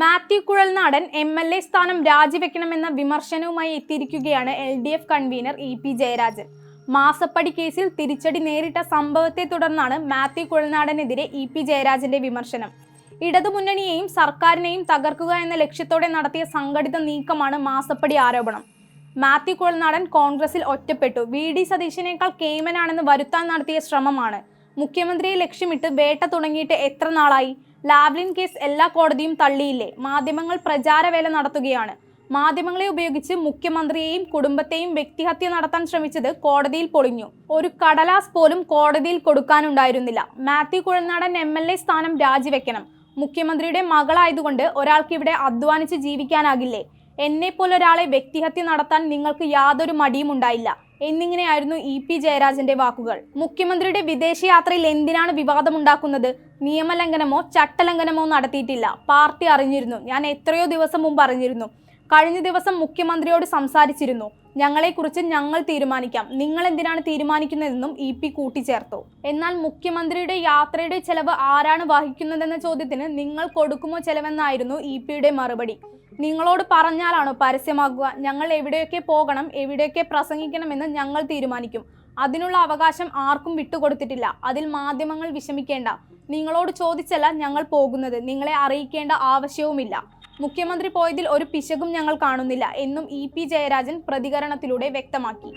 Mathew Kuzhalnadan M L A സ്ഥാനം രാജിവെക്കണമെന്ന വിമർശനവുമായി എത്തിയിരിക്കുകയാണ് L D F convener E P Jayarajan. മാസപ്പടി കേസിൽ തിരിച്ചടി നേരിട്ട സംഭവത്തെ തുടർന്നാണ് മാത്യു കുഴൽനാടനെതിരെ ഇ പി ജയരാജന്റെ വിമർശനം. ഇടതുമുന്നണിയെയും സർക്കാരിനെയും തകർക്കുക എന്ന ലക്ഷ്യത്തോടെ നടത്തിയ സംഘടിത നീക്കമാണ് മാസപ്പടി ആരോപണം. മാത്യു കുഴൽനാടൻ കോൺഗ്രസിൽ ഒറ്റപ്പെട്ടു. വി ഡി സതീശനേക്കാൾ കേമനാണെന്ന് വരുത്താൻ നടത്തിയ ശ്രമമാണ്. മുഖ്യമന്ത്രിയെ ലക്ഷ്യമിട്ട് വേട്ട തുടങ്ങിയിട്ട് എത്ര നാളായി? ലാവ്ലിൻ കേസ് എല്ലാ കോടതിയും തള്ളിയില്ലേ? മാധ്യമങ്ങൾ പ്രചാരവേല നടത്തുകയാണ്. മാധ്യമങ്ങളെ ഉപയോഗിച്ച് മുഖ്യമന്ത്രിയെയും കുടുംബത്തെയും വ്യക്തിഹത്യ നടത്താൻ ശ്രമിച്ചത് കോടതിയിൽ പൊളിഞ്ഞു. ഒരു കടലാസ് പോലും കോടതിയിൽ കൊടുക്കാനുണ്ടായിരുന്നില്ല. Mathew Kuzhalnadan M L A സ്ഥാനം രാജിവെക്കണം. മുഖ്യമന്ത്രിയുടെ മകളായതുകൊണ്ട് ഒരാൾക്ക് ഇവിടെ അധ്വാനിച്ച് ജീവിക്കാനാകില്ലേ? എന്നെ പോലൊരാളെ വ്യക്തിഹത്യ നടത്താൻ നിങ്ങൾക്ക് യാതൊരു മടിയും ഉണ്ടായില്ല എന്നിങ്ങനെയായിരുന്നു ഇ പി ജയരാജന്റെ വാക്കുകൾ. മുഖ്യമന്ത്രിയുടെ വിദേശയാത്രയിൽ എന്തിനാണ് വിവാദമുണ്ടാക്കുന്നത്? നിയമലംഘനമോ ചട്ടലംഘനമോ നടത്തിയിട്ടില്ല. പാർട്ടി അറിഞ്ഞിരുന്നു. ഞാൻ എത്രയോ ദിവസം മുമ്പ് അറിഞ്ഞിരുന്നു. കഴിഞ്ഞ ദിവസം മുഖ്യമന്ത്രിയോട് സംസാരിച്ചിരുന്നു. ഞങ്ങളെക്കുറിച്ച് ഞങ്ങൾ തീരുമാനിക്കാം. നിങ്ങൾ എന്തിനാണ് തീരുമാനിക്കുന്നതെന്നും ഇ പി കൂട്ടിച്ചേർത്തു. എന്നാൽ മുഖ്യമന്ത്രിയുടെ യാത്രയുടെ ചെലവ് ആരാണ് വഹിക്കുന്നതെന്ന ചോദ്യത്തിന് നിങ്ങൾ കൊടുക്കുമോ ചെലവെന്നായിരുന്നു ഇ പിയുടെ മറുപടി. നിങ്ങളോട് പറഞ്ഞാലാണോ പരസ്യമാകുക? ഞങ്ങൾ എവിടെയൊക്കെ പോകണം എവിടെയൊക്കെ പ്രസംഗിക്കണമെന്ന് ഞങ്ങൾ തീരുമാനിക്കും. അതിനുള്ള അവകാശം ആർക്കും വിട്ടുകൊടുത്തിട്ടില്ല. അതിൽ മാധ്യമങ്ങൾ വിഷമിക്കേണ്ട. നിങ്ങളോട് ചോദിച്ചല്ല ഞങ്ങൾ പോകുന്നത്. നിങ്ങളെ അറിയിക്കേണ്ട ആവശ്യവുമില്ല. മുഖ്യമന്ത്രി പോയതിൽ ഒരു പിശകും ഞങ്ങൾ കാണുന്നില്ല എന്നും ഇ പി ജയരാജൻ പ്രതികരണത്തിലൂടെ വ്യക്തമാക്കി.